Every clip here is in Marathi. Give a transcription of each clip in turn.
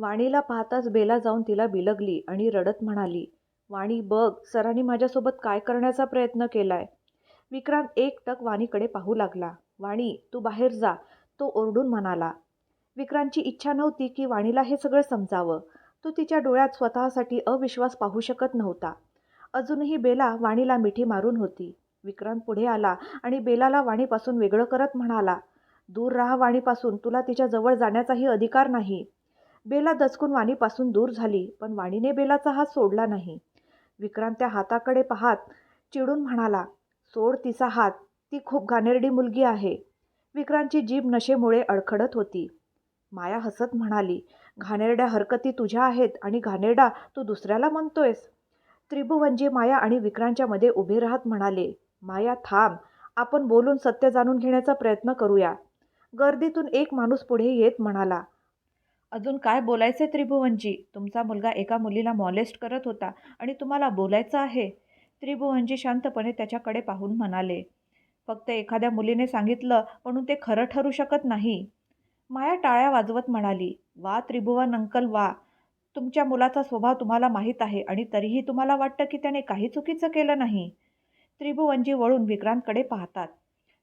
वाणीला पाहताच बेला जाऊन तिला बिलगली आणि रडत म्हणाली वाणी बघ सरांनी माझ्यासोबत काय करण्याचा प्रयत्न केलाय. विक्रांत एकटक वाणीकडे पाहू लागला. वाणी तू बाहेर जा तो ओरडून म्हणाला. विक्रांतची इच्छा नव्हती की वाणीला हे सगळं समजावं. तो तिच्या डोळ्यात स्वतःसाठी अविश्वास पाहू शकत नव्हता. अजूनही बेला वाणीला मिठी मारून होती. विक्रांत पुढे आला आणि बेलाला वाणीपासून वेगळं करत म्हणाला दूर राहा वाणीपासून तुला तिच्या जवळ जाण्याचाही अधिकार नाही. बेला दचकून वाणीपासून दूर झाली पण वाणीने बेलाचा हात सोडला नाही. विक्रांत त्या हाताकडे पाहत चिडून म्हणाला सोड तिचा हात ती खूप घाणेरडी मुलगी आहे. विक्रांतची जीभ नशेमुळे अडखडत होती. माया हसत म्हणाली घाणेरड्या हरकती तुझ्या आहेत आणि घाणेरडा तू दुसऱ्याला म्हणतोयस. त्रिभुवनजी माया आणि विक्रांतच्या मध्ये उभे राहत म्हणाले माया थांब आपण बोलून सत्य जाणून घेण्याचा प्रयत्न करूया. गर्दीतून एक माणूस पुढे येत म्हणाला अजून काय बोलायचे त्रिभुवनजी? तुमचा मुलगा एका मुलीला मॉलेस्ट करत होता आणि तुम्हाला बोलायचं आहे? त्रिभुवनजी शांतपणे त्याच्याकडे पाहून म्हणाले फक्त एखाद्या मुलीने सांगितलं म्हणून ते खरं ठरू शकत नाही. माया टाळ्या वाजवत म्हणाली वा त्रिभुवन अंकल वा. तुमच्या मुलाचा स्वभाव तुम्हाला माहीत आहे आणि तरीही तुम्हाला वाटतं की त्याने काही चुकीचं केलं नाही. त्रिभुवनजी वळून विक्रांतकडे पाहतात.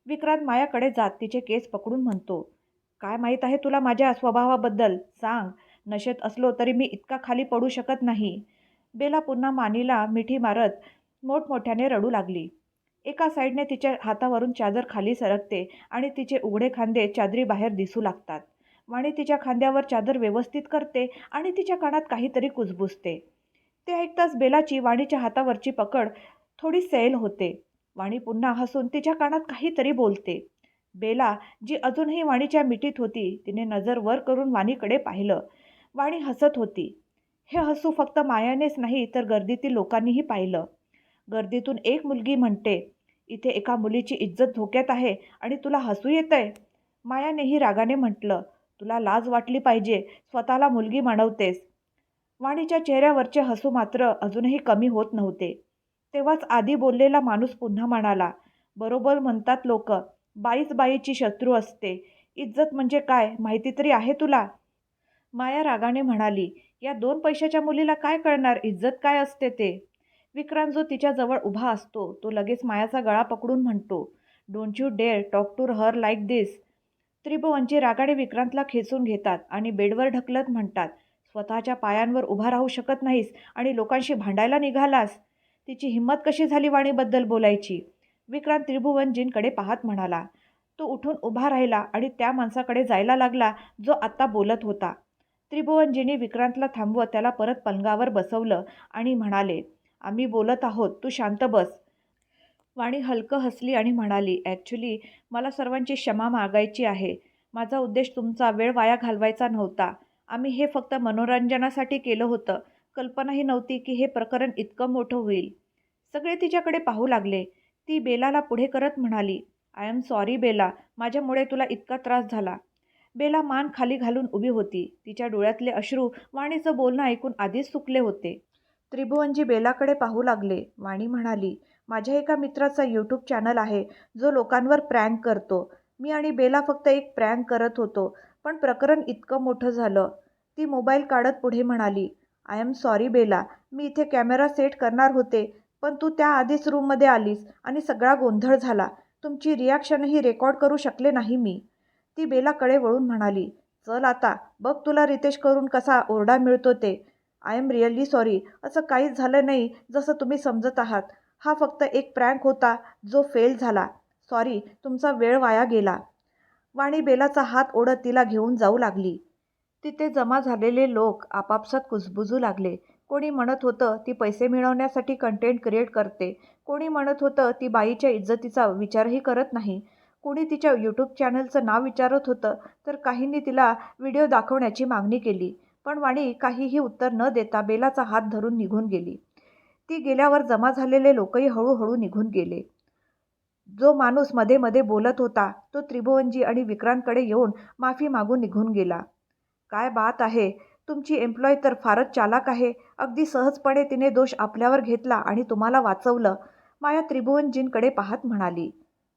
विक्रांत मायाकडे जात तिचे केस पकडून म्हणतो काय माहीत आहे तुला माझ्या स्वभावाबद्दल? सांग. नशेत असलो तरी मी इतका खाली पडू शकत नाही. बेला पुन्हा मानीला मिठी मारत मोठमोठ्याने रडू लागली. एका साईडने तिच्या हातावरून चादर खाली सरकते आणि तिचे उघडे खांदे चादरी बाहेर दिसू लागतात. वाणी तिच्या खांद्यावर चादर व्यवस्थित करते आणि तिच्या कानात काहीतरी कुजबुजते. ते ऐकताच बेलाची वाणीच्या हातावरची पकड थोडी सैल होते. वाणी पुन्हा हसून तिच्या कानात काहीतरी बोलते. बेला जी अजूनही वाणीच्या मिठीत होती तिने नजर वर करून वाणीकडे पाहिलं. वाणी हसत होती. हे हसू फक्त मायानेच नाही तर गर्दीतील लोकांनीही पाहिलं. गर्दीतून एक मुलगी म्हणते इथे एका मुलीची इज्जत धोक्यात आहे आणि तुला हसू येतंय. मायानेही रागाने म्हटलं तुला लाज वाटली पाहिजे स्वतःला मुलगी म्हणवतेस वाणीच्या चेहऱ्यावरचे हसू मात्र अजूनही कमी होत नव्हते. तेव्हाच आधी बोललेला माणूस पुन्हा म्हणाला बरोबर म्हणतात लोक बाईच बाईची शत्रू असते. इज्जत म्हणजे काय? माहिती तरी आहे तुला? माया रागाने म्हणाली या दोन पैशाच्या मुलीला काय कळणार? इज्जत काय असते ते? विक्रांत जो तिच्याजवळ उभा असतो तो लगेच मायाचा गळा पकडून म्हणतो don't you dare talk to her like this त्रिभुवनची रागाडे विक्रांतला खेचून घेतात आणि बेडवर ढकलत म्हणतात स्वतःच्या पायांवर उभा राहू शकत नाहीस आणि लोकांशी भांडायला निघालास. तिची हिंमत कशी झाली वाणीबद्दल बोलायची? विक्रांत त्रिभुवनजींकडे पाहत म्हणाला तो उठून उभा राहिला आणि त्या माणसाकडे जायला लागला जो आत्ता बोलत होता त्रिभुवनजींनी विक्रांतला थांबवत त्याला परत पलंगावर बसवलं आणि म्हणाले आम्ही बोलत आहोत तू शांत बस वाणी हलकं हसली आणि म्हणाली ॲक्च्युली मला सर्वांची क्षमा मागायची आहे. माझा उद्देश तुमचा वेळ वाया घालवायचा नव्हता. आम्ही हे फक्त मनोरंजनासाठी केलं होतं. कल्पनाही नव्हती की हे प्रकरण इतकं मोठं होईल. सगळे तिच्याकडे पाहू लागले. ती बेलाला पुढे करत म्हणाली आय एम सॉरी बेला. माझ्यामुळे तुला इतका त्रास झाला. बेला मान खाली घालून उभी होती. तिच्या डोळ्यातले अश्रू वाणीचं बोलणं ऐकून आधीच सुकले होते. त्रिभुवनजी बेलाकडे पाहू लागले. वाणी म्हणाली माझ्या एका मित्राचा यूट्यूब चॅनल आहे. जो लोकांवर प्रँक करतो. मी आणि बेला फक्त एक प्रँक करत होतो. पण प्रकरण इतकं मोठं झालं. ती मोबाईल काढत पुढे म्हणाली आय एम सॉरी बेला. मी इथे कॅमेरा सेट करणार होते. पण तू त्याआधीच रूममध्ये आलीस आणि सगळा गोंधळ झाला. तुमची रिॲक्शनही रेकॉर्ड करू शकले नाही मी. ती बेलाकडे वळून म्हणाली चल आता बघ तुला रितेश करून कसा ओरडा मिळतो ते. आय एम रिअली सॉरी असं काहीच झालं नाही जसं तुम्ही समजत आहात. हा फक्त एक प्रँक होता जो फेल झाला. सॉरी तुमचा वेळ वाया गेला. वाणी बेलाचा हात ओढत तिला घेऊन जाऊ लागली. तिथे जमा झालेले लोक आपापसात कुजबुजू लागले. कोणी म्हणत होतं ती पैसे मिळवण्यासाठी कंटेंट क्रिएट करते. कोणी म्हणत होतं ती बाईच्या इज्जतीचा विचारही करत नाही. कोणी तिच्या यूट्यूब चॅनलचं नाव विचारत होतं तर काहींनी तिला व्हिडिओ दाखवण्याची मागणी केली. पण वाणी काहीही उत्तर न देता बेलाचा हात धरून निघून गेली. ती गेल्यावर जमा झालेले लोकही हळूहळू निघून गेले. जो माणूसमध्ये मध्ये बोलत होता तो त्रिभुवनजी आणि विक्रांतकडे येऊन माफी मागून निघून गेला. काय बात आहे तुमची एम्प्लॉय तर फारच चालाक आहे. अगदी सहजपणे तिने दोष आपल्यावर घेतला आणि तुम्हाला वाचवलं. माया त्रिभुवनजींकडे पाहत म्हणाली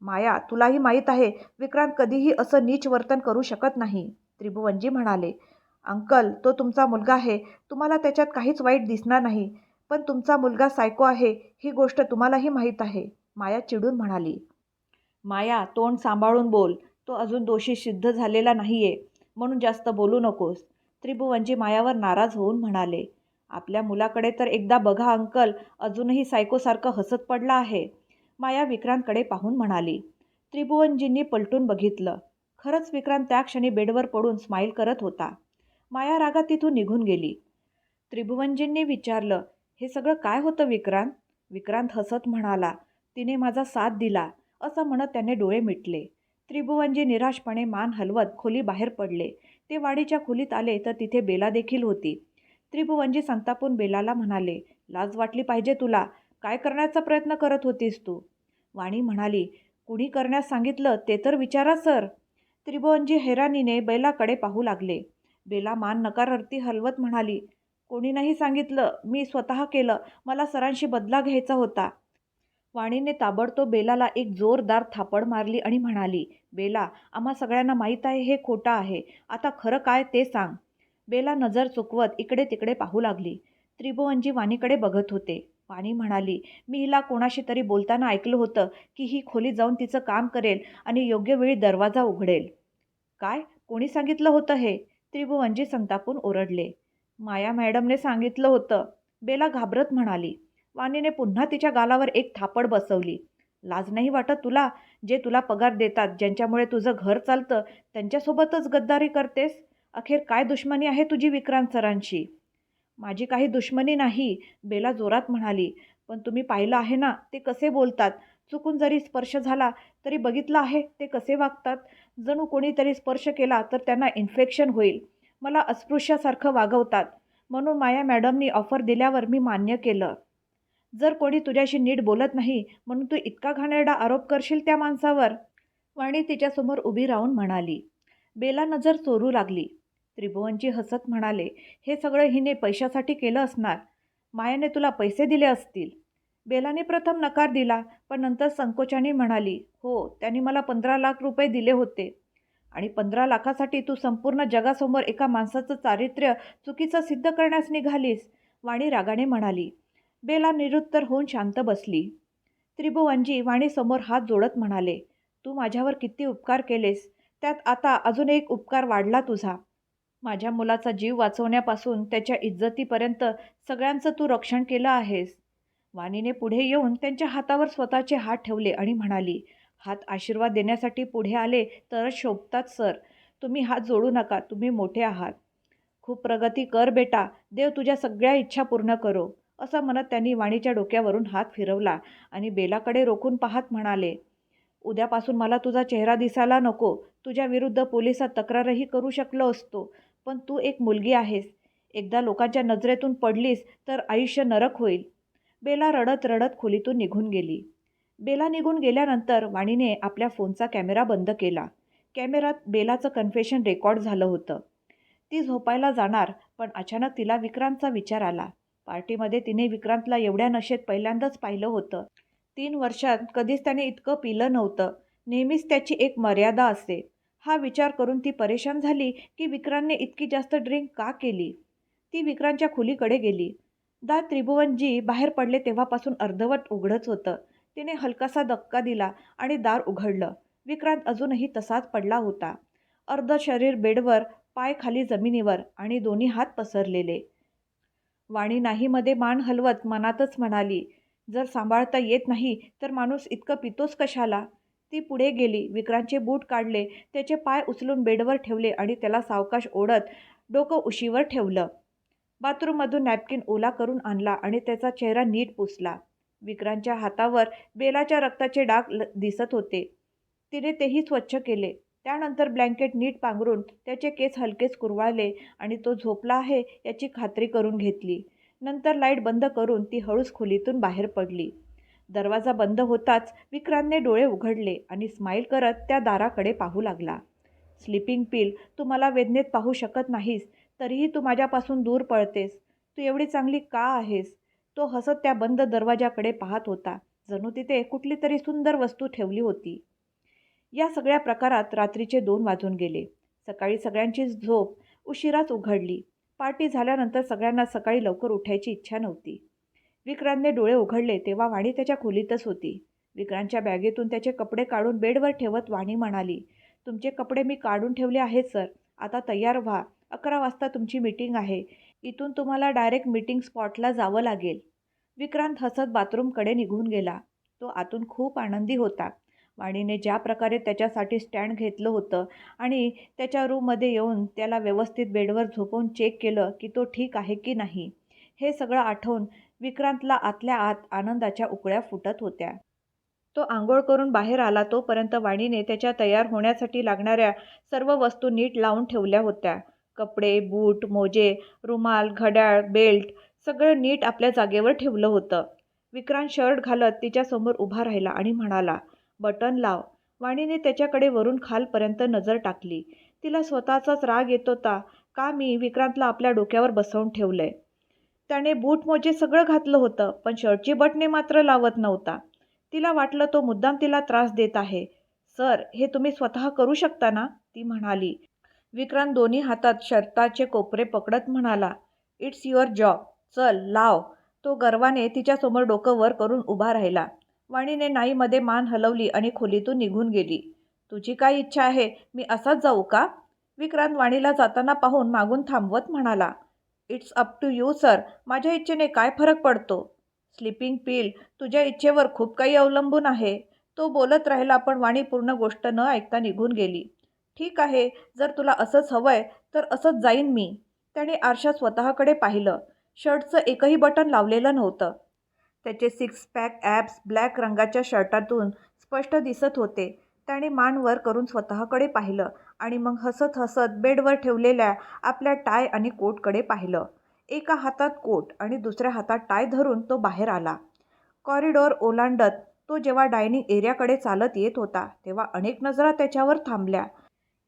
माया तुलाही माहीत आहे विक्रांत कधीही असं नीच वर्तन करू शकत नाही. त्रिभुवनजी म्हणाले अंकल तो तुमचा मुलगा आहे. तुम्हाला त्याच्यात काहीच वाईट दिसणार नाही. पण तुमचा मुलगा सायको आहे. ही गोष्ट तुम्हालाही माहीत आहे. माया चिडून म्हणाली माया तोंड सांभाळून बोल. तो अजून दोषी सिद्ध झालेला नाही आहे म्हणून जास्त बोलू नकोस. त्रिभुवनजी म्हणजे मायावर नाराज होऊन म्हणाले आपल्या मुलाकडे तर एकदा बघा अंकल अजूनही सायकोसारखं हसत पडला आहे. माया विक्रांतकडे पाहून म्हणाली त्रिभुवनजींनी पलटून बघितलं. खरंच विक्रांत त्या क्षणी बेडवर पडून स्माईल करत होता. माया रागात तिथून निघून गेली. त्रिभुवनजींनी विचारलं हे सगळं काय होतं विक्रांत? विक्रांत हसत म्हणाला तिने माझा साथ दिला असं म्हणत त्याने डोळे मिटले. त्रिभुवनजी निराशपणे मान हलवत खोली बाहेर पडले. ते वाडीच्या खोलीत आले तर तिथे बेला देखील होती. त्रिभुवनजी संतापून बेलाला म्हणाले लाज वाटली पाहिजे तुला. काय करण्याचा प्रयत्न करत होतीस तू? वाणी म्हणाली कुणी करण्यास सांगितलं ते तर विचारा सर. त्रिभुवनजी हैराणीने बैलाकडे पाहू लागले. बेला मान नकारार्थी हलवत म्हणाली कोणी नाही सांगितलं. मी स्वतः केलं. मला सरांशी बदला घ्यायचा होता. वाणीने ताबडतोब बेलाला एक जोरदार थापड मारली आणि म्हणाली बेला आम्हा सगळ्यांना माहीत आहे हे खोटं आहे. आता खरं काय ते सांग. बेला नजर चुकवत इकडे तिकडे पाहू लागली. त्रिभुवनजी वाणीकडे बघत होते. वाणी म्हणाली मी हिला कोणाशी तरी बोलताना ऐकलं होतं की ही खोली जाऊन तिचं काम करेल आणि योग्य वेळी दरवाजा उघडेल. काय? कोणी सांगितलं होतं हे? त्रिभुवनजी संतापून ओरडले. माया मॅडमने सांगितलं होतं. बेला घाबरत म्हणाली वाणीने पुन्हा तिच्या गालावर एक थापड बसवली. लाज नाही वाटत तुला जे तुला पगार देतात ज्यांच्यामुळे तुझं घर चालतं त्यांच्यासोबतच गद्दारी करतेस? अखेर काय दुश्मनी आहे तुझी विक्रांत सरांशी? माझी काही दुश्मनी नाही बेला जोरात म्हणाली. पण तुम्ही पाहिलं आहे ना ते कसे बोलतात? चुकून जरी स्पर्श झाला तरी बघितलं आहे ते कसे वागतात? जणू कोणीतरी स्पर्श केला तर त्यांना इन्फेक्शन होईल. मला अस्पृश्यासारखं वागवतात. म्हणून माया मॅडमनी ऑफर दिल्यावर मी मान्य केलं. जर कोणी तुझ्याशी नीट बोलत नाही म्हणून तू इतका घाणेरडा आरोप करशील त्या माणसावर? वाणी तिच्यासमोर उभी राहून म्हणाली. बेला नजर चोरू लागली. त्रिभुवनजी हसत म्हणाले हे सगळं हिने पैशासाठी केलं असणार. मायाने तुला पैसे दिले असतील. बेलाने प्रथम नकार दिला पण नंतर संकोचाने म्हणाली हो त्यांनी मला पंधरा लाख रुपये दिले होते. आणि पंधरा लाखासाठी तू संपूर्ण जगासमोर एका माणसाचं चारित्र्य चुकीचं सिद्ध करण्यास निघालीस. वाणी रागाने म्हणाली बेला निरुत्तर होऊन शांत बसली. त्रिभुवनजी वाणीसमोर हात जोडत म्हणाले तू माझ्यावर किती उपकार केलेस? त्यात आता अजून एक उपकार वाढला तुझा. माझ्या मुलाचा जीव वाचवण्यापासून त्याच्या इज्जतीपर्यंत सगळ्यांचं तू रक्षण केलं आहेस. वाणीने पुढे येऊन त्यांच्या हातावर स्वतःचे हात ठेवले आणि म्हणाली हात आशीर्वाद देण्यासाठी पुढे आले तरच शोभतात सर. तुम्ही हात जोडू नका. तुम्ही मोठे आहात. खूप प्रगती कर बेटा. देव तुझ्या सगळ्या इच्छा पूर्ण करो. असं म्हणत त्यांनी वाणीच्या डोक्यावरून हात फिरवला आणि बेलाकडे रोखून पाहत म्हणाले उद्यापासून मला तुझा चेहरा दिसायला नको. तुझ्या विरुद्ध पोलिसात तक्रारही करू शकलो असतो. पण तू एक मुलगी आहेस. एकदा लोकांच्या नजरेतून पडलीस तर आयुष्य नरक होईल. बेला रडत रडत खोलीतून निघून गेली. बेला निघून गेल्यानंतर वाणीने आपल्या फोनचा कॅमेरा बंद केला. कॅमेरात बेलाचं कन्फेशन रेकॉर्ड झालं होतं. ती झोपायला जाणार पण अचानक तिला विक्रांतचा विचार आला. पार्टीमध्ये तिने विक्रांतला एवढ्या नशेत पहिल्यांदाच पाहिलं होतं. तीन वर्षात कधीच त्याने इतकं पिलं नव्हतं. नेहमीच त्याची एक मर्यादा असते. हा विचार करून ती परेशान झाली की विक्रांतने इतकी जास्त ड्रिंक का केली? ती विक्रांतच्या खोलीकडे गेली. दा त्रिभुवनजी बाहेर पडले तेव्हापासून अर्धवट उघडच होतं. तिने हलकासा धक्का दिला आणि दार उघडलं. विक्रांत अजूनही तसाच पडला होता. अर्ध शरीर बेडवर पाय खाली जमिनीवर आणि दोन्ही हात पसरलेले. वाणी नाहीमध्ये मान हलवत मनातच म्हणाली जर सांभाळता येत नाही तर माणूस इतकं पितोच कशाला? ती पुढे गेली विक्रांतचे बूट काढले त्याचे पाय उचलून बेडवर ठेवले आणि त्याला सावकाश ओढत डोकं उशीवर ठेवलं. बाथरूममधून नॅपकिन ओला करून आणला आणि त्याचा चेहरा नीट पुसला. विक्रांतच्या हातावर बेलाच्या रक्ताचे डाग ल दिसत होते. तिने तेही स्वच्छ केले. त्यानंतर ब्लँकेट नीट पांघरून त्याचे केस हलकेच कुरवाळले आणि तो झोपला आहे याची खात्री करून घेतली. नंतर लाइट बंद करून ती हळूच खोलीतून बाहेर पडली. दरवाजा बंद होताच विक्रांतने डोळे उघडले आणि स्माईल करत त्या दाराकडे पाहू लागला. स्लिपिंग पिल तू मला वेदनेत पाहू शकत नाहीस तरीही तू माझ्यापासून दूर पळतेस. तू एवढी चांगली का आहेस? तो हसत त्या बंद दरवाजाकडे पाहत होता. जणू तिथे कुठली तरी सुंदर वस्तू ठेवली होती. या सगळ्या प्रकारात रात्रीचे दोन वाजून गेले. सकाळी सगळ्यांची झोप उशिराच उघडली. पार्टी झाल्यानंतर सगळ्यांना सकाळी लवकर उठायची इच्छा नव्हती. विक्रांतने डोळे उघडले तेव्हा वाणी त्याच्या खोलीतच होती. विक्रांतच्या बॅगेतून त्याचे कपडे काढून बेडवर ठेवत वाणी म्हणाली तुमचे कपडे मी काढून ठेवले आहेत सर. आता तयार व्हा. अकरा वाजता तुमची मीटिंग आहे. इथून तुम्हाला डायरेक्ट मीटिंग स्पॉटला जावं लागेल. विक्रांत हसत बाथरूमकडे निघून गेला. तो आतून खूप आनंदी होता. वाणीने ज्या प्रकारे त्याच्यासाठी स्टँड घेतलं होतं आणि त्याच्या रूममध्ये येऊन त्याला व्यवस्थित बेडवर झोपवून चेक केलं की तो ठीक आहे की नाही हे सगळं आठवून विक्रांतला आतल्या आत आनंदाच्या उकळ्या फुटत होत्या. तो आंघोळ करून बाहेर आला तोपर्यंत वाणीने त्याच्या तयार होण्यासाठी लागणाऱ्या सर्व वस्तू नीट लावून ठेवल्या होत्या. कपडे बूट मोजे रुमाल घड्याळ बेल्ट सगळं नीट आपल्या जागेवर ठेवलं होतं. विक्रांत शर्ट घालत तिच्यासमोर उभा राहिला आणि म्हणाला बटन लाव. वाणीने त्याच्याकडे वरून खालपर्यंत नजर टाकली. तिला स्वतःचाच राग येत होता का मी विक्रांतला आपल्या डोक्यावर बसवून ठेवलंय? त्याने बूट मोजे सगळं घातलं होतं पण शर्टची बटणे मात्र लावत नव्हता. तिला वाटलं तो मुद्दाम तिला त्रास देत आहे. सर हे तुम्ही स्वतः करू शकता ना? ती म्हणाली. विक्रांत दोन्ही हातात शर्टाचे कोपरे पकडत म्हणाला इट्स युअर जॉब. चल लाव. तो गर्वाने तिच्यासमोर डोकं वर करून उभा राहिला. वाणीने नाईमध्ये मान हलवली आणि खोलीतून निघून गेली. तुझी काय इच्छा आहे? मी असाच जाऊ का? विक्रांत वाणीला जाताना पाहून मागून थांबवत म्हणाला it's up to you sir. माझ्या इच्छेने काय फरक पडतो? स्लिपिंग पिल तुझ्या इच्छेवर खूप काही अवलंबून आहे. तो बोलत राहिला पण वाणी पूर्ण गोष्ट न ऐकता निघून गेली. ठीक आहे. जर तुला असंच हवंय तर असंच जाईन मी. त्याने आरशा स्वतःकडे पाहिलं. शर्टचं एकही बटन लावलेलं नव्हतं. त्याचे सिक्स पॅक ॲब्स ब्लॅक रंगाच्या शर्टातून स्पष्ट दिसत होते. त्याने मान वर करून स्वतःकडे पाहिलं आणि मग हसत हसत बेडवर ठेवलेल्या आपल्या टाय आणि कोटकडे पाहिलं. एका हातात कोट आणि दुसऱ्या हातात टाय धरून तो बाहेर आला. कॉरिडॉर ओलांडत तो जेव्हा डायनिंग एरियाकडे चालत येत होता तेव्हा अनेक नजरा त्याच्यावर थांबल्या.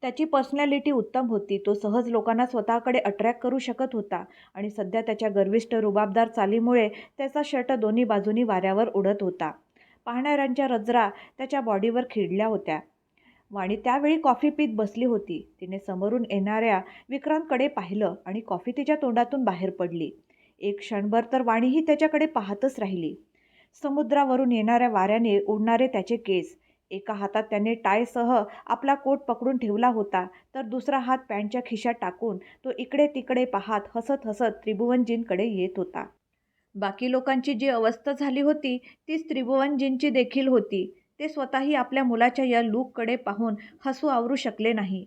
त्याची पर्सनॅलिटी उत्तम होती. तो सहज लोकांना स्वतःकडे अट्रॅक्ट करू शकत होता. आणि सध्या त्याच्या गर्विष्ठ रुबाबदार चालीमुळे त्याचा शर्ट दोन्ही बाजूनी वाऱ्यावर उडत होता. पाहणाऱ्यांच्या रजरा त्याच्या बॉडीवर खिळल्या होत्या. वाणी त्यावेळी कॉफी पीत बसली होती. तिने समोरून येणाऱ्या विक्रांतकडे पाहिलं आणि कॉफी तिच्या तोंडातून बाहेर पडली. एक क्षणभर तर वाणीही त्याच्याकडे पाहतच राहिली. समुद्रावरून येणाऱ्या वाऱ्याने उडणारे त्याचे केस एका हातात त्याने टायसह आपला कोट पकडून ठेवला होता तर दुसरा हात पॅन्टच्या खिशात टाकून तो इकडे तिकडे पाहत हसत हसत त्रिभुवनजींकडे येत होता. बाकी लोकांची जी अवस्था झाली होती तीच त्रिभुवनजींची देखील होती. ते स्वतःही आपल्या मुलाच्या या लूककडे पाहून हसू आवरू शकले नाही.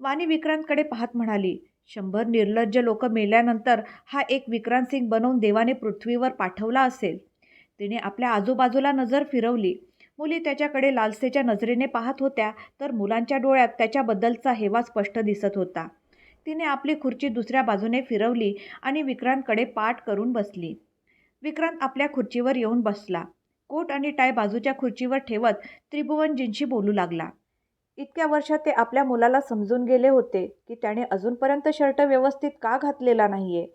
वाणी विक्रांतकडे पाहत म्हणाली शंभर निर्लज्ज लोक मेल्यानंतर हा एक विक्रांत सिंग बनवून देवाने पृथ्वीवर पाठवला असेल. तिने आपल्या आजूबाजूला नजर फिरवली. मुली त्याच्याकडे लालसेच्या नजरेने पाहत होत्या तर मुलांच्या डोळ्यात त्याच्याबद्दलचा हेवा स्पष्ट दिसत होता. तिने आपली खुर्ची दुसऱ्या बाजूने फिरवली आणि विक्रांतकडे पाठ करून बसली. विक्रांत आपल्या खुर्चीवर येऊन बसला. कोट आणि टाय बाजूच्या खुर्चीवर ठेवत त्रिभुवनजींशी बोलू लागला. इतक्या वर्षात ते आपल्या मुलाला समजून गेले होते की त्याने अजूनपर्यंत शर्ट व्यवस्थित का घातलेला नाही आहे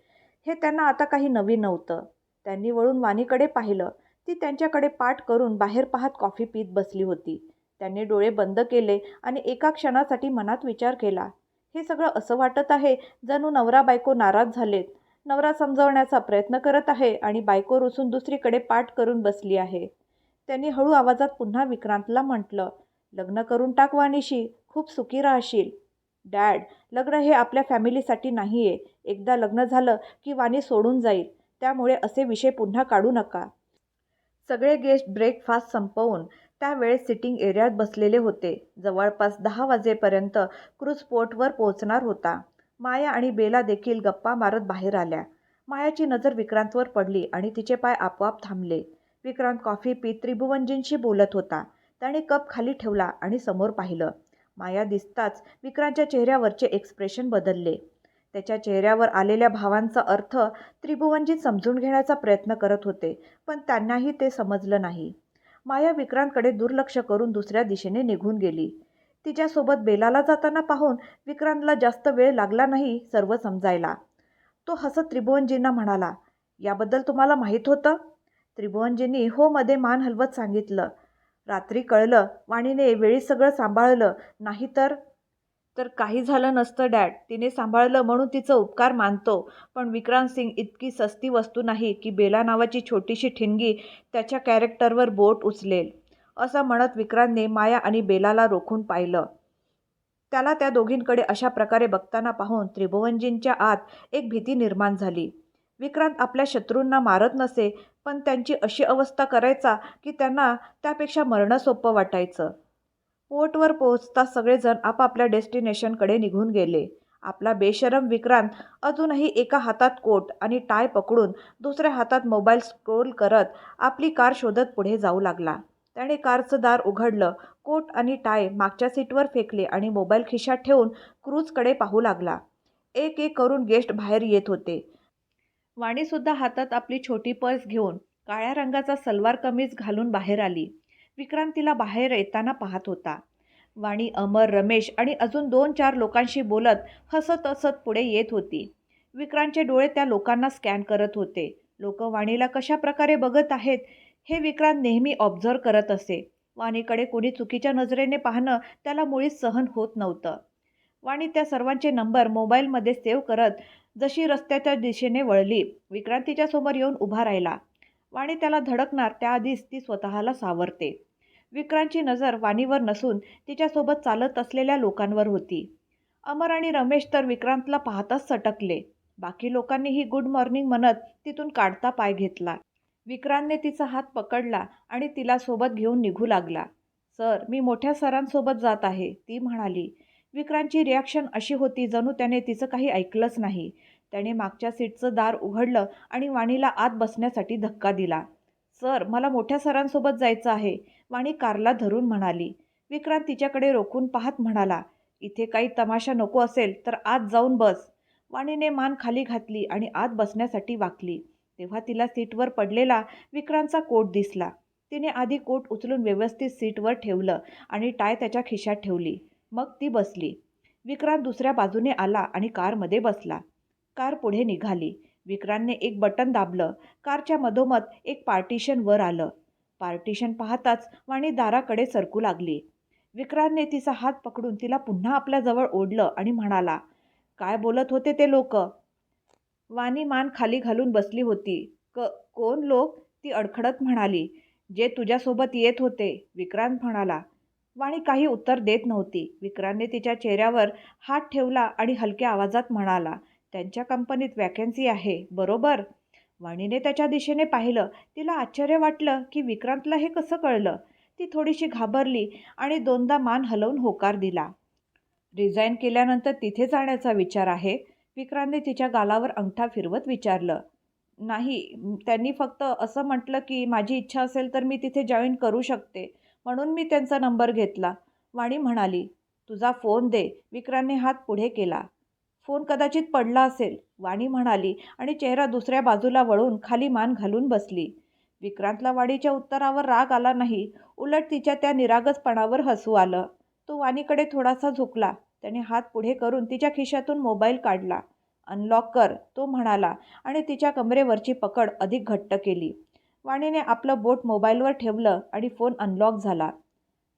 हे त्यांना आता काही नवीन नव्हतं. त्यांनी वळून वाणीकडे पाहिलं. ती त्यांच्याकडे पाठ करून बाहेर पाहत कॉफी पीत बसली होती. त्यांनी डोळे बंद केले आणि एका क्षणासाठी मनात विचार केला. हे सगळं असं वाटत आहे जणू नवरा बायको नाराज झालेत. नवरा समजवण्याचा प्रयत्न करत आहे आणि बायको रुसून दुसरीकडे पाठ करून बसली आहे. त्यांनी हळू आवाजात पुन्हा विक्रांतला म्हटलं लग्न करून टाक वाणीशी खूप सुखी राहशील. डॅड लग्न हे आपल्या फॅमिलीसाठी नाही आहे एकदा लग्न झालं की वाणी सोडून जाईल. त्यामुळे असे विषय पुन्हा काढू नका. सगळे गेस्ट ब्रेकफास्ट संपवून त्यावेळेस सिटिंग एरियात बसलेले होते. जवळपास दहा वाजेपर्यंत क्रूज पोर्टवर पोहोचणार होता. माया आणि बेला देखील गप्पा मारत बाहेर आल्या. मायाची नजर विक्रांतवर पडली आणि तिचे पाय आपोआप थांबले. विक्रांत कॉफी पीत त्रिभुवनजींशी बोलत होता. त्याने कप खाली ठेवला आणि समोर पाहिलं. माया दिसताच विक्रांतच्या चेहऱ्यावरचे एक्सप्रेशन बदलले. त्याच्या चेहऱ्यावर आलेल्या भावांचा अर्थ त्रिभुवनजी समजून घेण्याचा प्रयत्न करत होते पण त्यांनाही ते समजलं नाही. माया विक्रांतकडे दुर्लक्ष करून दुसऱ्या दिशेने निघून गेली. तिच्यासोबत बेलाला जाताना पाहून विक्रांतला जास्त वेळ लागला नाही सर्व समजायला. तो हसत त्रिभुवनजींना म्हणाला याबद्दल तुम्हाला माहीत होतं? त्रिभुवनजींनी हो मध्ये मान हलवत सांगितलं रात्री कळलं वाणीने वेळी सगळं सांभाळलं नाहीतर तर काही झालं नसतं डॅड. तिने सांभाळलं म्हणून तिचं उपकार मानतो. पण विक्रांत सिंग इतकी सस्ती वस्तू नाही की बेला नावाची छोटीशी ठिणगी त्याच्या कॅरेक्टरवर बोट उचलेल. असं म्हणत विक्रांतने माया आणि बेलाला रोखून पाहिलं. त्याला त्या दोघींकडे अशा प्रकारे बघताना पाहून त्रिभुवनजींच्या आत एक भीती निर्माण झाली. विक्रांत आपल्या शत्रूंना मारत नसे पण त्यांची अशी अवस्था करायचा की त्यांना त्यापेक्षा मरणं सोपं वाटायचं. पोर्टवर पोहोचता सगळेजण आपापल्या डेस्टिनेशनकडे निघून गेले. आपला बेशरम विक्रांत अजूनही एका हातात कोट आणि टाय पकडून दुसऱ्या हातात मोबाईल स्क्रोल करत आपली कार शोधत पुढे जाऊ लागला. त्याने कारचं दार उघडलं कोट आणि टाय मागच्या सीटवर फेकले आणि मोबाईल खिशात ठेवून क्रूजकडे पाहू लागला. एक एक करून गेस्ट बाहेर येत होते. वाणीसुद्धा हातात आपली छोटी पर्स घेऊन काळ्या रंगाचा सलवार कमीज घालून बाहेर आली. विक्रांतीला बाहेर येताना पाहत होता. वाणी अमर रमेश आणि अजून दोन चार लोकांशी बोलत हसत हसत पुढे येत होती. विक्रांतचे डोळे त्या लोकांना स्कॅन करत होते. लोक वाणीला कशा प्रकारे बघत आहेत हे विक्रांत नेहमी ऑब्झर्व करत असे. वाणीकडे कोणी चुकीच्या नजरेने पाहणं त्याला मुळीच सहन होत नव्हतं. वाणी त्या सर्वांचे नंबर मोबाईलमध्ये सेव्ह करत जशी रस्त्याच्या दिशेने वळली विक्रांतीच्या समोर येऊन उभा राहिला. वाणी त्याला धडकणार त्याआधीच ती स्वतःला सावरते. विक्रांतची नजर वाणीवर नसून तिच्यासोबत चालत असलेल्या लोकांवर होती. अमर आणि रमेश तर विक्रांतला पाहताच सटकले. बाकी लोकांनीही गुड मॉर्निंग म्हणत तिथून काढता पाय घेतला. विक्रांतने तिचा हात पकडला आणि तिला सोबत घेऊन निघू लागला. सर मी मोठ्या सरांसोबत जात आहे ती म्हणाली. विक्रांतची रिॲक्शन अशी होती जणू त्याने तिचं काही ऐकलंच नाही. त्याने मागच्या सीटचं दार उघडलं आणि वाणीला आत बसण्यासाठी धक्का दिला. सर मला मोठ्या सरांसोबत जायचं आहे. वाणी कारला धरून म्हणाली विक्रांत तिच्याकडे रोखून पाहत म्हणाला इथे काही तमाशा नको असेल तर आत जाऊन बस. वाणीने मान खाली घातली आणि आत बसण्यासाठी वाकली. तेव्हा तिला सीटवर पडलेला विक्रांतचा कोट दिसला. तिने आधी कोट उचलून व्यवस्थित सीटवर ठेवलं आणि टाय त्याच्या खिशात ठेवली. मग ती बसली. विक्रांत दुसऱ्या बाजूने आला आणि कारमध्ये बसला. कार पुढे निघाली. विक्रांतने एक बटन दाबलं. कारच्या मधोमध एक पार्टिशन वर आलं. पार्टिशन पाहताच वाणी दाराकडे सरकू लागली. विक्रांतने तिचा हात पकडून तिला पुन्हा आपल्याजवळ ओढलं आणि म्हणाला काय बोलत होते ते लोक? वाणी मान खाली घालून बसली होती. क कोण लोक? ती अडखडत म्हणाली. जे तुझ्यासोबत येत होते विक्रांत म्हणाला. वाणी काही उत्तर देत नव्हती. विक्रांतने तिच्या चेहऱ्यावर हात ठेवला आणि हलक्या आवाजात म्हणाला त्यांच्या कंपनीत वॅकन्सी आहे बरोबर? वाणीने त्याच्या दिशेने पाहिलं. तिला आश्चर्य वाटलं की विक्रांतला हे कसं कळलं? ती थोडीशी घाबरली आणि दोनदा मान हलवून होकार दिला. रिझाईन केल्यानंतर तिथे जाण्याचा विचार आहे? विक्रांतने तिच्या गालावर अंगठा फिरवत विचारलं. नाही त्यांनी फक्त असं म्हटलं की माझी इच्छा असेल तर मी तिथे जॉईन करू शकते. म्हणून मी त्यांचा नंबर घेतला. वाणी म्हणाली. तुझा फोन दे. विक्रांतने हात पुढे केला. फोन कदाचित पडला असेल वाणी म्हणाली आणि चेहरा दुसऱ्या बाजूला वळून खाली मान घालून बसली. विक्रांतला वाणीच्या उत्तरावर राग आला नाही उलट तिच्या त्या निरागसपणावर हसू आलं. तो वाणीकडे थोडासा झुकला त्याने हात पुढे करून तिच्या खिशातून मोबाईल काढला. अनलॉक कर तो म्हणाला आणि तिच्या कमरेवरची पकड अधिक घट्ट केली. वाणीने आपलं बोट मोबाईलवर ठेवलं आणि फोन अनलॉक झाला.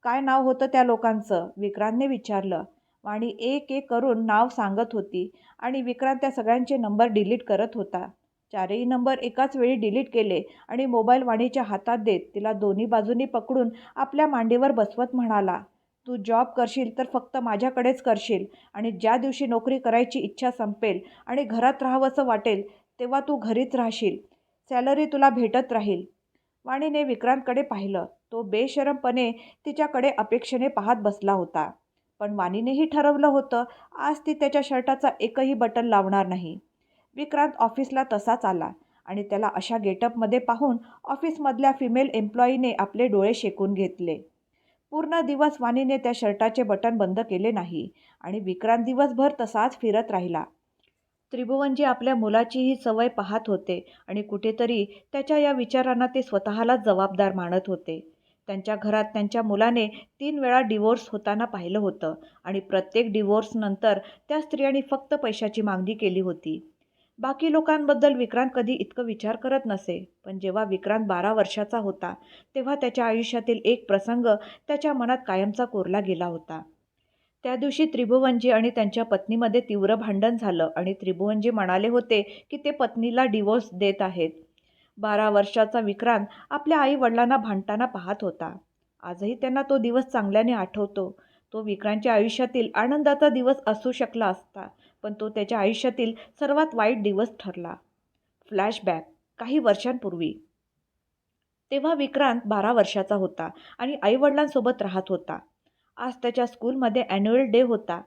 काय नाव होतं त्या लोकांचं? विक्रांतने विचारलं. वाणी एक एक करून नाव सांगत होती आणि विक्रांत त्या सगळ्यांचे नंबर डिलीट करत होता. चारही नंबर एकाच वेळी डिलीट केले आणि मोबाईल वाणीच्या हातात देत तिला दोन्ही बाजूनी पकडून आपल्या मांडीवर बसवत म्हणाला तू जॉब करशील तर फक्त माझ्याकडेच करशील आणि ज्या दिवशी नोकरी करायची इच्छा संपेल आणि घरात राहावंसं वाटेल तेव्हा तू घरीच राहशील. सॅलरी तुला भेटत राहील. वाणीने विक्रांतकडे पाहिलं. तो बेशरमपणे तिच्याकडे अपेक्षेने पाहत बसला होता. पण वाणीनेही ठरवलं होतं आज ती त्याच्या शर्टाचा एकही बटन लावणार नाही. विक्रांत ऑफिसला तसाच आला आणि त्याला अशा गेटअपमध्ये पाहून ऑफिसमधल्या फिमेल एम्प्लॉईने आपले डोळे शेकून घेतले. पूर्ण दिवस वाणीने त्या शर्टाचे बटन बंद केले नाही आणि विक्रांत दिवसभर तसाच फिरत राहिला. त्रिभुवनजी आपल्या मुलाची ही सवय पाहत होते आणि कुठेतरी त्याच्या या विचारांना ते स्वतःलाच जबाबदार मानत होते. त्यांच्या घरात त्यांच्या मुलाने तीन वेळा डिवोर्स होताना पाहिलं होतं. आणि प्रत्येक डिवोर्सनंतर त्या स्त्रियांनी फक्त पैशाची मागणी केली होती. बाकी लोकांबद्दल विक्रांत कधी इतकं विचार करत नसे. पण जेव्हा विक्रांत बारा वर्षाचा होता तेव्हा त्याच्या आयुष्यातील एक प्रसंग त्याच्या मनात कायमचा कोरला गेला होता. त्या दिवशी त्रिभुवनजी आणि त्यांच्या पत्नीमध्ये तीव्र भांडण झालं आणि त्रिभुवनजी म्हणाले होते की ते पत्नीला डिवोर्स देत आहेत. बारा वर्षाचा विक्रांत आपल्या आई वडिलांना भांडताना पाहत होता. आजही त्यांना तो दिवस चांगल्याने आठवतो. तो विक्रांतच्या आयुष्यातील आनंदाचा दिवस असू शकला असता पण तो त्याच्या आयुष्यातील सर्वात वाईट दिवस ठरला. फ्लॅशबॅक काही वर्षांपूर्वी. तेव्हा विक्रांत बारा वर्षाचा होता आणि आईवडिलांसोबत राहत होता. आज त्याच्या स्कूलमध्ये ॲन्युअल डे होता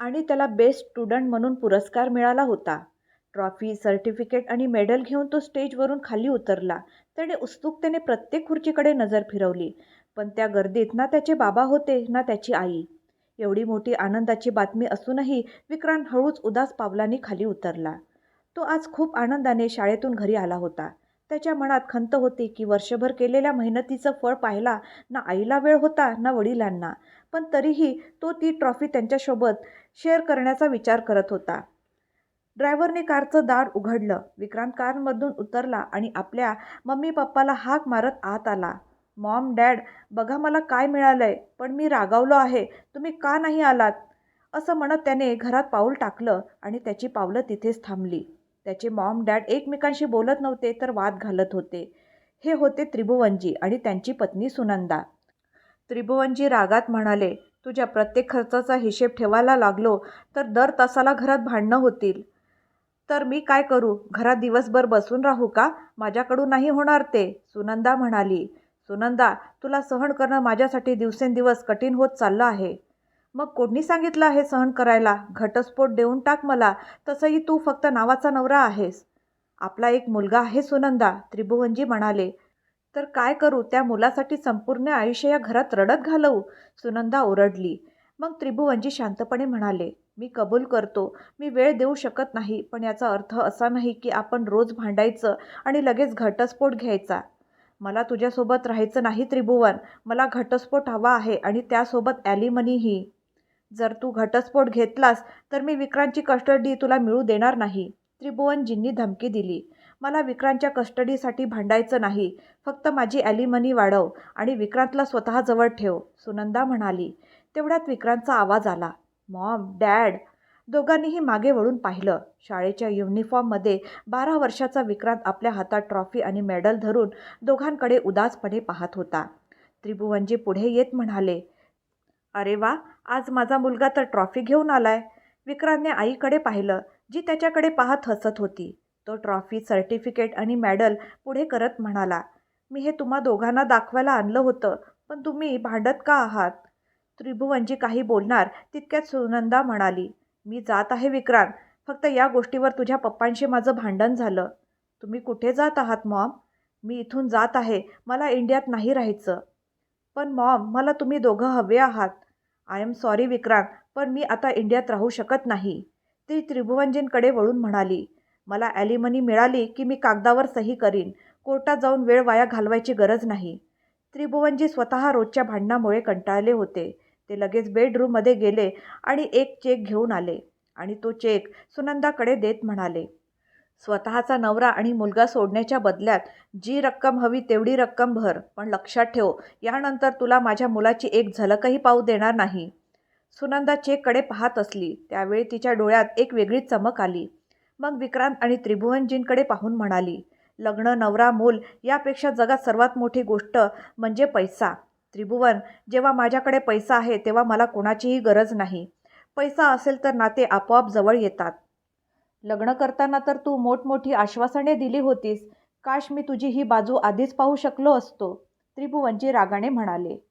आणि त्याला बेस्ट स्टुडंट म्हणून पुरस्कार मिळाला होता. ट्रॉफी सर्टिफिकेट आणि मेडल घेऊन तो स्टेजवरून खाली उतरला. त्याने उत्सुकतेने प्रत्येक खुर्चीकडे नजर फिरवली. पण त्या गर्दीत ना त्याचे बाबा होते ना त्याची आई. एवढी मोठी आनंदाची बातमी असूनही विक्रांत हळूच उदास पावलांनी खाली उतरला. तो आज खूप आनंदाने शाळेतून घरी आला होता. त्याच्या मनात खंत होती की वर्षभर केलेल्या मेहनतीचं फळ पाहायला ना आईला वेळ होता ना वडिलांना. पण तरीही तो ती ट्रॉफी त्यांच्यासोबत शेअर करण्याचा विचार करत होता. ड्रायव्हरने कारचं दार उघडलं. विक्रांत कारमधून उतरला आणि आपल्या मम्मी पप्पाला हाक मारत आत आला. मॉम डॅड बघा मला काय मिळालंय पण मी रागावलो आहे. तुम्ही का नाही आलात? असं म्हणत त्याने घरात पाऊल टाकलं आणि त्याची पावलं तिथेच थांबली. त्याचे मॉम डॅड एकमेकांशी बोलत नव्हते तर वाद घालत होते. हे होते त्रिभुवनजी आणि त्यांची पत्नी सुनंदा. त्रिभुवनजी रागात म्हणाले तुझ्या प्रत्येक खर्चाचा हिशेब ठेवायला लागलो तर दर तासाला घरात भांडणं होतील. तर मी काय करू? घरात दिवसभर बसून राहू का? माझ्याकडून नाही होणार ते सुनंदा म्हणाली. सुनंदा तुला सहन करणं माझ्यासाठी दिवसेंदिवस कठीण होत चाललं आहे. मग कोणी सांगितलं आहे सहन करायला? घटस्फोट देऊन टाक मला तसंही तू फक्त नावाचा नवरा आहेस. आपला एक मुलगा आहे सुनंदा त्रिभुवनजी म्हणाले. तर काय करू? त्या मुलासाठी संपूर्ण आयुष्य या घरात रडत घालवू? सुनंदा ओरडली. मग त्रिभुवनजी शांतपणे म्हणाले. मी कबूल करतो. मी वेळ देऊ शकत नाही पण याचा अर्थ असा नाही की आपण रोज भांडायचं आणि लगेच घटस्फोट घ्यायचा. मला तुझ्यासोबत राहायचं नाही त्रिभुवन. मला घटस्फोट हवा आहे आणि त्यासोबत ॲलिमनीही. जर तू घटस्फोट घेतलास तर मी विक्रांतची कस्टडी तुला मिळू देणार नाही. त्रिभुवनजींनी धमकी दिली. मला विक्रांतच्या कस्टडीसाठी भांडायचं नाही. फक्त माझी ॲलिमनी वाढव आणि विक्रांतला स्वतःजवळ ठेव सुनंदा म्हणाली. तेवढ्यात विक्रांतचा आवाज आला. मॉम डॅड दोघांनीही मागे वळून पाहिलं. शाळेच्या युनिफॉर्ममध्ये बारा वर्षाचा विक्रांत आपल्या हातात ट्रॉफी आणि मेडल धरून दोघांकडे उदासपणे पाहत होता. त्रिभुवनजी पुढे येत म्हणाले अरे वा आज माझा मुलगा तर ट्रॉफी घेऊन आलाय. विक्रांतने आईकडे पाहिलं जी त्याच्याकडे पाहत हसत होती. तो ट्रॉफी सर्टिफिकेट आणि मेडल पुढे करत म्हणाला मी हे तुम्हा दोघांना दाखवायला आणलं होतं पण तुम्ही भांडत का आहात? त्रिभुवनजी काही बोलणार तितक्यात सुनंदा म्हणाली मी जात आहे विक्रांत. फक्त या गोष्टीवर तुझ्या पप्पांशी माझं भांडण झालं. तुम्ही कुठे जात आहात मॉम? मी इथून जात आहे. मला इंडियात नाही राहायचं. पण मॉम मला तुम्ही दोघं हवे आहात. आय एम सॉरी विक्रांत पण मी आता इंडियात राहू शकत नाही. ती त्रिभुवनजींकडे वळून म्हणाली मला ॲलिमनी मिळाली की मी कागदावर सही करीन. कोर्टात जाऊन वेळ वाया घालवायची गरज नाही. त्रिभुवनजी स्वतः रोजच्या भांडणामुळे कंटाळले होते. ते लगेच बेडरूममध्ये गेले आणि एक चेक घेऊन आले आणि तो चेक सुनंदाकडे देत म्हणाले स्वतःचा नवरा आणि मुलगा सोडण्याच्या बदल्यात जी रक्कम हवी तेवढी रक्कम भर पण लक्षात ठेव यानंतर तुला माझ्या मुलाची एक झलकही पाहू देणार नाही. सुनंदा चेककडे पाहत असली. त्यावेळी तिच्या डोळ्यात एक वेगळी चमक आली. मग विक्रांत आणि त्रिभुवनजींकडे पाहून म्हणाली लग्न नवरा मूल यापेक्षा जगात सर्वात मोठी गोष्ट म्हणजे पैसा. त्रिभुवन जेव्हा माझ्याकडे पैसा आहे तेव्हा मला कोणाचीही गरज नाही. पैसा असेल तर नाते आपोआप जवळ येतात. लग्न करताना तर तू मोठमोठी आश्वासने दिली होतीस. काश मी तुझी ही बाजू आधीच पाहू शकलो असतो? त्रिभुवनजी रागाने म्हणाले.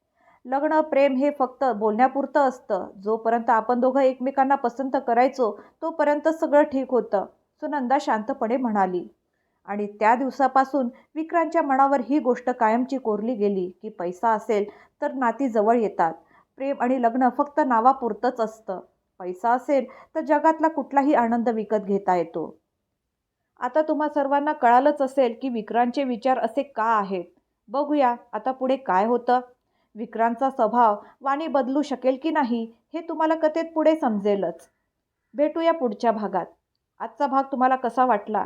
लग्न प्रेम हे फक्त बोलण्यापुरतं असतं. जोपर्यंत आपण दोघं एकमेकांना पसंत करायचो तोपर्यंत सगळं ठीक होतं. सुनंदा शांतपणे म्हणाली. आणि त्या दिवसापासून विक्रांतच्या मनावर ही गोष्ट कायमची कोरली गेली की पैसा असेल तर नाती जवळ येतात. प्रेम आणि लग्न फक्त नावापुरतंच असतं. पैसा असेल तर जगातला कुठलाही आनंद विकत घेता येतो. आता तुम्हा सर्वांना कळालंच असेल की विक्रांतचे विचार असे का आहेत. बघूया आता पुढे काय होतं? विक्रांतचा स्वभाव वाणी बदलू शकेल की नाही हे तुम्हाला कथेत पुढे समजेलच. भेटूया पुढच्या भागात. आजचा भाग तुम्हाला कसा वाटला?